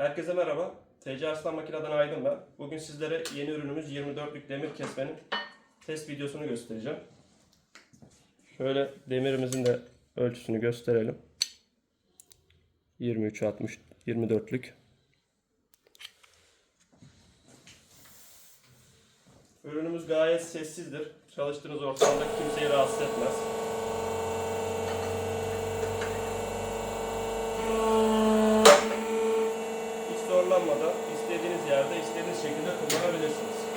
Herkese merhaba. TC Arslan Makina'dan Aydın ben. Bugün sizlere yeni ürünümüz 24'lük demir kesmenin test videosunu göstereceğim. Şöyle demirimizin de ölçüsünü gösterelim. 23 60 24'lük. Ürünümüz gayet sessizdir. Çalıştığınız ortamda kimseyi rahatsız etmez. İstediğiniz yerde istediğiniz şekilde kullanabilirsiniz.